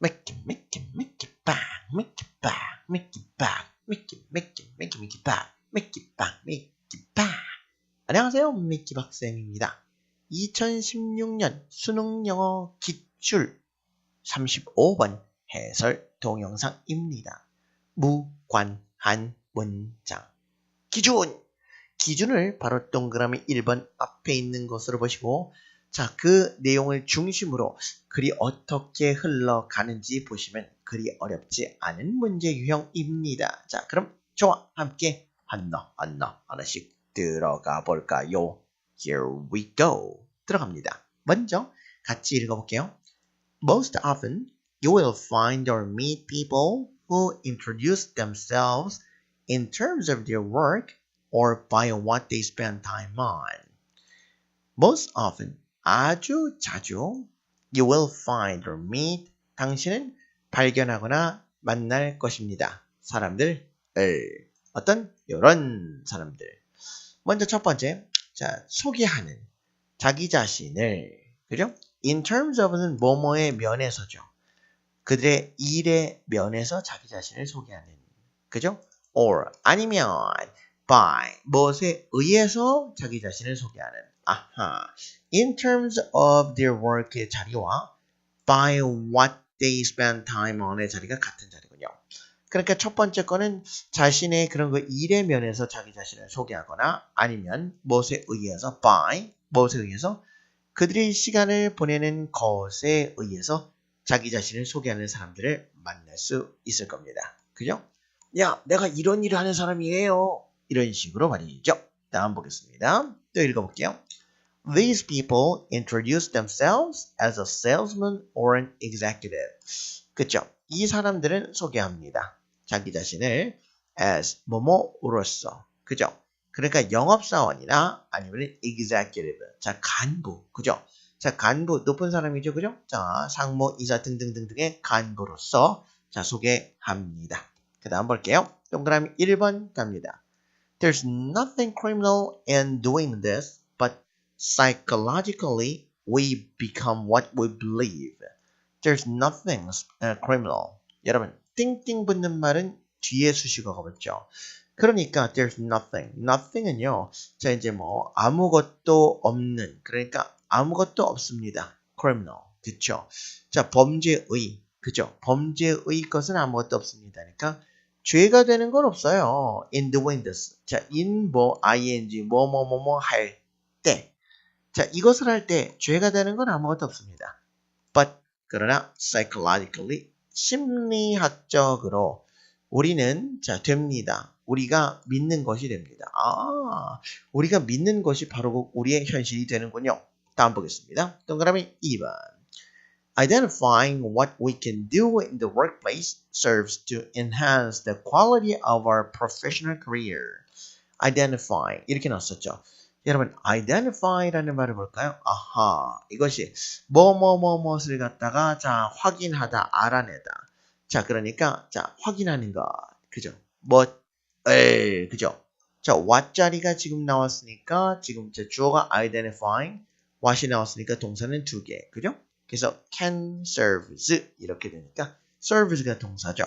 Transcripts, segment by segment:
make it, make it, make it bang, make it bang, make it bang, make it, make it, make it, make it bang, make it bang, make it bang. 안녕하세요, 미키 박쌤입니다. 2016년 수능 영어 기출 35번 해설 동영상입니다. 무관한 문장. 기준! 기준을 바로 동그라미 1번 앞에 있는 것으로 보시고 자, 그 내용을 중심으로 글이 어떻게 흘러가는지 보시면 글이 어렵지 않은 문제 유형입니다. 자, 그럼 저와 함께 하나, 하나, 하나씩 들어가 볼까요? Here we go. 들어갑니다. 먼저 같이 읽어볼게요. Most often, you will find or meet people who introduce themselves in terms of their work or by what they spend time on. Most often, 아주 자주 you will find or meet 당신은 발견하거나 만날 것입니다. 사람들을 어떤 이런 사람들. 먼저 첫 번째 자 소개하는 자기 자신을 그죠? In terms of는 뭐뭐의 면에서죠. 그들의 일의 면에서 자기 자신을 소개하는 그죠? or 아니면 by 무엇에 의해서 자기 자신을 소개하는 아하 in terms of their work의 자리와 by what they spend time on의 자리가 같은 자리군요. 그러니까 첫 번째 거는 자신의 그런 그 일의 면에서 자기 자신을 소개하거나 아니면 무엇에 의해서 by 무엇에 의해서 그들이 시간을 보내는 것에 의해서 자기 자신을 소개하는 사람들을 만날 수 있을 겁니다. 그죠? 야, 내가 이런 일을 하는 사람이에요. 이런 식으로 말이죠. 다음 보겠습니다. 또 읽어볼게요. These people introduce themselves as a salesman or an executive. 그쵸? 이 사람들은 소개합니다. 자기 자신을 as 뭐뭐로서. 그죠? 그러니까 영업사원이나 아니면 executive. 자, 간부. 그죠? 자, 간부. 높은 사람이죠. 그죠? 자, 상무, 이사 등등등등의 간부로서 자, 소개합니다. 그 다음 볼게요. 동그라미 1번 갑니다. There's nothing criminal in doing this, psychologically we become what we believe. There's nothing uh, criminal. 여러분, 띵띵 붙는 말은 뒤에 수식어가 붙죠. 그러니까 there's nothing. nothing은요. 자 이제 뭐 아무것도 없는 그러니까 아무것도 없습니다. criminal. 그쵸? 자 범죄의 그죠? 범죄의 것은 아무것도 없습니다. 그러니까 죄가 되는 건 없어요. in doing this. 자, in 뭐 ing 뭐뭐뭐뭐 할 때. 자, 이것을 할 때 죄가 되는 건 아무것도 없습니다. but 그러나 psychologically 심리학적으로 우리는 자 됩니다. 우리가 믿는 것이 됩니다. 아, 우리가 믿는 것이 바로 우리의 현실이 되는군요. 다음 보겠습니다. 동그라미 2번. Identifying what we can do in the workplace serves to enhance the quality of our professional career. Identify 이렇게 나왔었죠. 여러분, identify라는 말을 볼까요? 아하, 이것이 뭐 뭐뭐뭐를 갖다가 자 확인하다, 알아내다. 자, 그러니까 자 확인하는 것, 그죠? 뭐, 에, 그죠? 자, what 자리가 지금 나왔으니까 지금 제 주어가 identifying, what이 나왔으니까 동사는 두 개, 그죠? 그래서 can serves 이렇게 되니까 serves가 동사죠.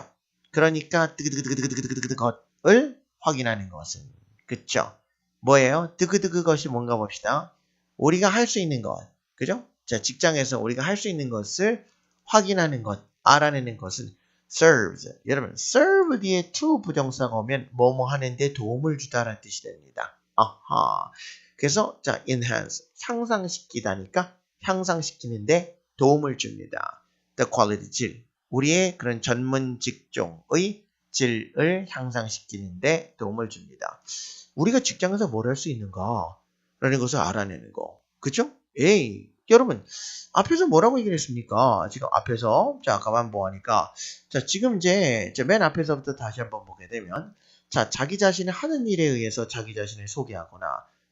그러니까 뜨그뜨그뜨그뜨그뜨그 것을 확인하는 것은 그쵸? 뭐예요? 뜨그뜨그 것이 뭔가 봅시다. 우리가 할 수 있는 것, 그죠? 자 직장에서 우리가 할 수 있는 것을 확인하는 것, 알아내는 것은 serves. 여러분 serve 뒤에 to 부정사가 오면 뭐뭐 하는데 도움을 주다라는 뜻이 됩니다. 아하. 그래서 자 enhance 향상시키다니까 향상시키는데 도움을 줍니다. The quality 질. 우리의 그런 전문 직종의 질을 향상시키는데 도움을 줍니다. 우리가 직장에서 뭘 할 수 있는가? 라는 것을 알아내는 거. 그죠? 에이, 여러분, 앞에서 뭐라고 얘기를 했습니까? 지금 앞에서, 자, 가만 보니까, 자, 지금 이제, 맨 앞에서부터 다시 한번 보게 되면, 자, 자기 자신이 하는 일에 의해서 자기 자신을 소개하거나,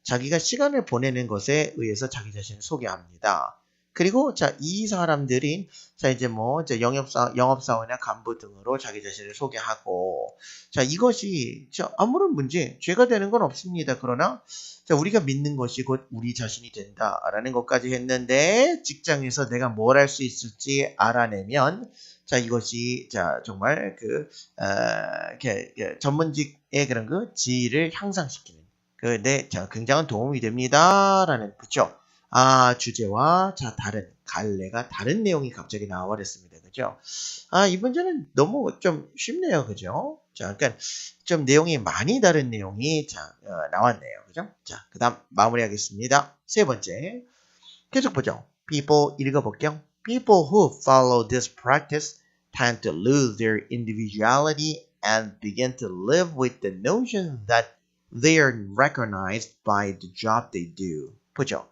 자기가 시간을 보내는 것에 의해서 자기 자신을 소개합니다. 그리고 자, 이 사람들인 자, 이제 뭐 이제 영업사 영업사원이나 간부 등으로 자기 자신을 소개하고 자, 이것이 자, 아무런 문제, 죄가 되는 건 없습니다. 그러나 자, 우리가 믿는 것이 곧 우리 자신이 된다라는 것까지 했는데 직장에서 내가 뭘 할 수 있을지 알아내면 자, 이것이 자, 정말 그 어, 이렇게, 전문직의 그런 그 지위를 향상시키는 그내 자, 굉장한 도움이 됩니다라는 그죠? 아, 주제와 자, 다른, 갈래가 다른 내용이 갑자기 나와버렸습니다. 그죠? 아, 이 문제는 너무 좀 쉽네요. 그죠? 자, 그러니까 좀 내용이 많이 다른 내용이 자, 어, 나왔네요. 그죠? 자, 그 다음 마무리하겠습니다. 세 번째. 계속 보죠. people 읽어볼게요. People who follow this practice tend to lose their individuality and begin to live with the notion that they are recognized by the job they do. 보죠.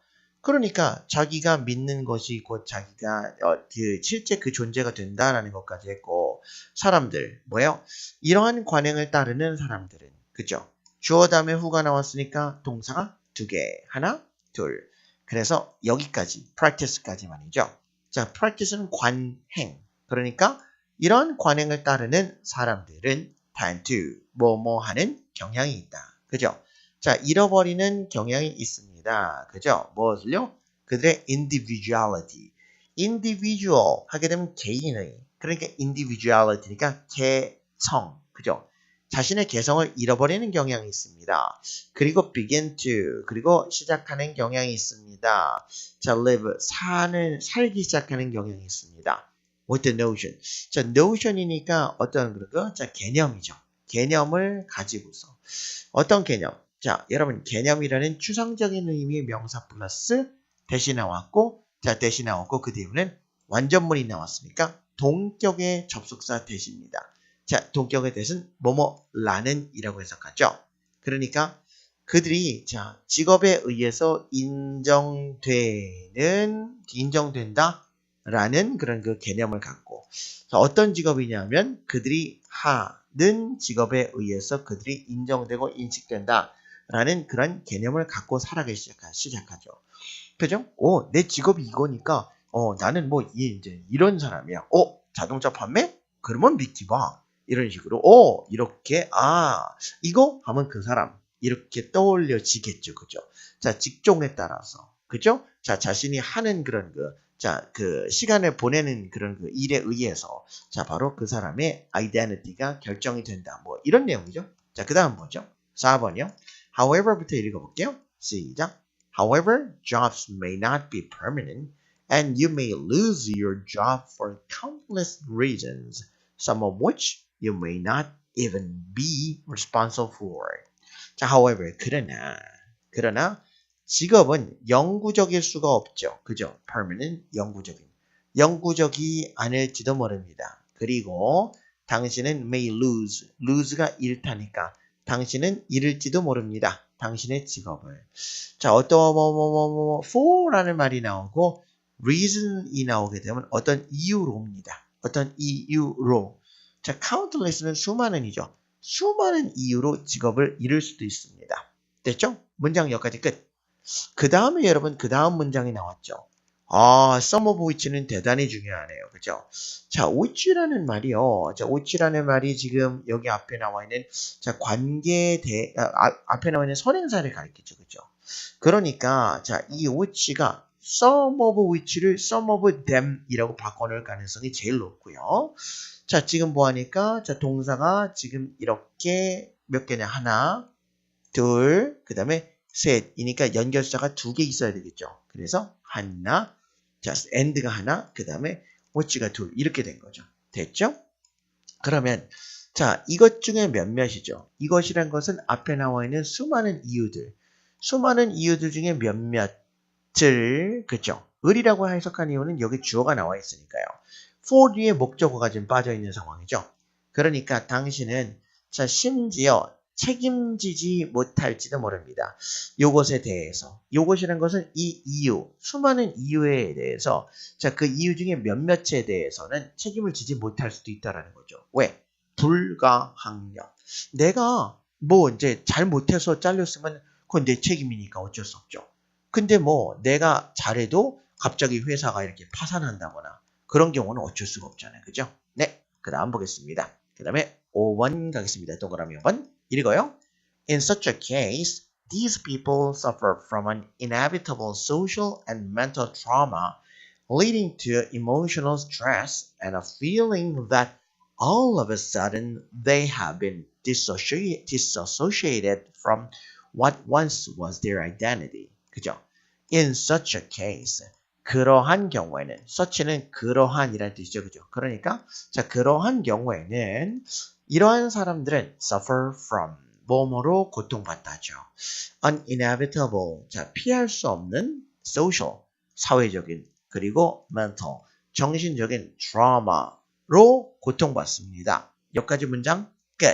그러니까 자기가 믿는 것이 곧 자기가 어, 그 실제 그 존재가 된다라는 것까지 했고 사람들 뭐예요? 이러한 관행을 따르는 사람들은 그죠? 주어 다음에 후가 나왔으니까 동사가 두 개, 하나, 둘. 그래서 여기까지 practice까지 말이죠. 자, practice는 관행. 그러니까 이런 관행을 따르는 사람들은 to 뭐뭐 하는 경향이 있다. 그죠? 자, 잃어버리는 경향이 있습니다. 있습니다. 그죠? 무엇을요? 그들의 individuality. individual 하게 되면 개인의 그러니까 individuality니까 개성 그죠? 자신의 개성을 잃어버리는 경향이 있습니다. 그리고 begin to 그리고 시작하는 경향이 있습니다. 자, live 사는 살기 시작하는 경향이 있습니다. with the notion. 자, notion이니까 어떤 그런 자 개념이죠. 개념을 가지고서 어떤 개념? 자, 여러분 개념이라는 추상적인 의미의 명사 플러스 대신 나왔고 자, 대신 나왔고 그 뒤에는 완전문이 나왔으니까 동격의 접속사 대신입니다. 자, 동격의 대신 뭐뭐라는 이라고 해석하죠. 그러니까 그들이 자, 직업에 의해서 인정되는 인정된다 라는 그런 그 개념을 갖고 어떤 직업이냐면 그들이 하는 직업에 의해서 그들이 인정되고 인식된다 라는 그런 개념을 갖고 살아가기 시작하 죠. 그죠? 어, 내 직업이 이거니까, 어, 나는 뭐, 이제 이런 사람이야. 어, 자동차 판매? 그러면 믿기 봐. 이런 식으로, 어, 이렇게, 아, 이거 하면 그 사람. 이렇게 떠올려지겠죠. 그죠? 자, 직종에 따라서. 그죠? 자, 자신이 하는 그런 그, 자, 그 시간을 보내는 그런 그 일에 의해서 자, 바로 그 사람의 아이덴티티가 결정이 된다. 뭐 이런 내용이죠. 자, 그다음 뭐죠? 4번이요. However부터 읽어볼게요. 시작. However, jobs may not be permanent, and you may lose your job for countless reasons, some of which you may not even be responsible for. 자, however, 그러나, 그러나 직업은 영구적일 수가 없죠. 그죠? permanent, 영구적인. 영구적이 아닐지도 모릅니다. 그리고 당신은 may lose, lose가 잃다니까 당신은 잃을지도 모릅니다. 당신의 직업을. 자, 어떤 뭐뭐뭐뭐 for라는 말이 나오고 reason이 나오게 되면 어떤 이유로입니다. 어떤 이유로. 자, countless는 수많은이죠. 수많은 이유로 직업을 잃을 수도 있습니다. 됐죠? 문장 여기까지 끝. 그 다음에 여러분 그 다음 문장이 나왔죠. 아, of which는 대단히 중요하네요. 그죠? 자, which라는 말이요. 자, which라는 말이 지금 여기 앞에 나와 있는 자, 관계에 대, 아, 아 앞에 나와 있는 선행사를 가리키죠. 그죠? 그러니까, 자, 이 some of which를 some of them 이라고 바꿔놓을 가능성이 제일 높고요. 자, 지금 보아니까, 자, 동사가 지금 이렇게 몇 개냐? 하나, 둘, 그 다음에 셋이니까 연결사가 두 개 있어야 되겠죠. 그래서 하나, 자, end가 하나, 그 다음에 watch가 둘 이렇게 된 거죠. 됐죠? 그러면 자, 이것 중에 몇몇이죠. 이것이란 것은 앞에 나와 있는 수많은 이유들, 수많은 이유들 중에 몇몇을 그죠? 을이라고 해석한 이유는 여기 주어가 나와 있으니까요. for 뒤에 목적어가 지금 빠져 있는 상황이죠. 그러니까 당신은 자 심지어 책임지지 못할지도 모릅니다. 요것에 대해서. 요것이란 것은 이 이유, 수많은 이유에 대해서, 자, 그 이유 중에 몇몇에 대해서는 책임을 지지 못할 수도 있다라는 거죠. 왜? 불가항력. 내가 뭐 이제 잘 못해서 잘렸으면 그건 내 책임이니까 어쩔 수 없죠. 근데 뭐 내가 잘해도 갑자기 회사가 이렇게 파산한다거나 그런 경우는 어쩔 수가 없잖아요. 그죠? 네. 그 다음 보겠습니다. 그 다음에 5번 가겠습니다. 동그라미 5번. 읽어요. In such a case, these people suffer from an inevitable social and mental trauma leading to emotional stress and a feeling that all of a sudden they have been dissociated, disassociated from what once was their identity. 그죠? In such a case, 그러한 경우에는, such는 그러한이라는 뜻이죠. 그죠? 그러니까, 자, 그러한 경우에는 이러한 사람들은 suffer from, 뭐뭐로 고통받다죠. An inevitable, 자, 피할 수 없는 social, 사회적인, 그리고 mental, 정신적인 trauma로 고통받습니다. 여기까지 문장 끝.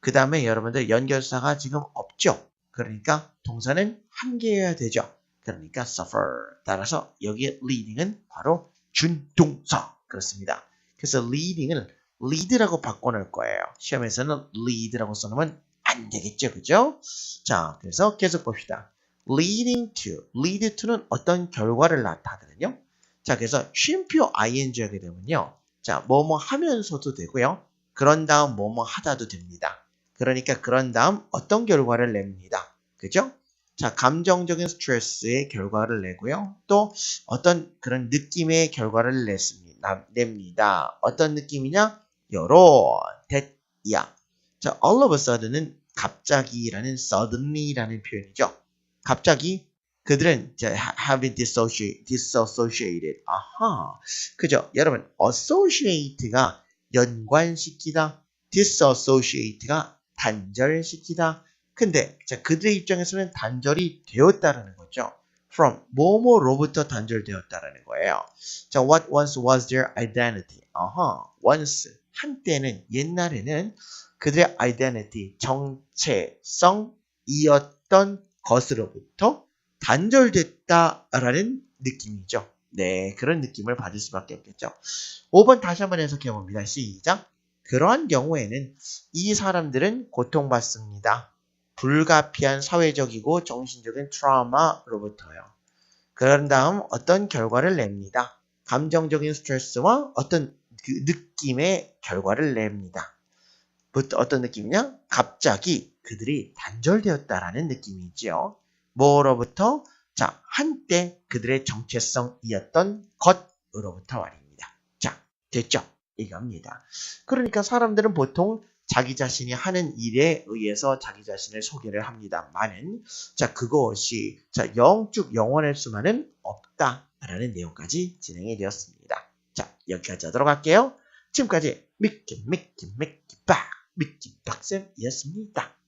그 다음에 여러분들 연결사가 지금 없죠. 그러니까 동사는 한 개여야 되죠. 그러니까 suffer. 따라서 여기 leading은 바로 준동사. 그렇습니다. 그래서 leading은 lead라고 바꿔놓을 거예요. 시험에서는 lead라고 써놓으면 안 되겠죠. 그죠? 자, 그래서 계속 봅시다. leading to, lead to는 어떤 결과를 나타하거든요. 자, 그래서 쉼표 ing 하게 되면요. 자, 뭐뭐 하면서도 되고요. 그런 다음 뭐뭐 하다도 됩니다. 그러니까 그런 다음 어떤 결과를 냅니다. 그죠? 자, 감정적인 스트레스의 결과를 내고요. 또 어떤 그런 느낌의 결과를 냈습니다. 냅니다. 어떤 느낌이냐? 요런, 대야. 자, all of a sudden은 갑자기라는 suddenly라는 표현이죠. 갑자기 그들은 have been dissociated, disassociated. 아하. 그죠? 여러분, associate가 연관시키다, disassociate가 단절시키다. 근데 자, 그들의 입장에서는 단절이 되었다라는 거죠. from 뭐뭐로부터 단절되었다라는 거예요. 자, what once was their identity? 아하, once 한때는 옛날에는 그들의 identity 정체성이었던 것으로부터 단절됐다라는 느낌이죠. 네, 그런 느낌을 받을 수밖에 없겠죠. 5번 다시 한번 해석해 봅니다. 시작. 그러한 경우에는 이 사람들은 고통받습니다. 불가피한 사회적이고 정신적인 트라우마로부터요. 그런 다음 어떤 결과를 냅니다. 감정적인 스트레스와 어떤 그 느낌의 결과를 냅니다. 어떤 느낌이냐? 갑자기 그들이 단절되었다라는 느낌이지요. 뭐로부터? 자, 한때 그들의 정체성이었던 것으로부터 말입니다. 자, 됐죠? 이겁니다. 그러니까 사람들은 보통 자기 자신이 하는 일에 의해서 자기 자신을 소개를 합니다만은 자 그것이 자 영쭉 영원할 수만은 없다라는 내용까지 진행이 되었습니다. 자 여기까지 하도록 할게요. 지금까지 미끼 미끼 미끼 박 미끼 박쌤이었습니다.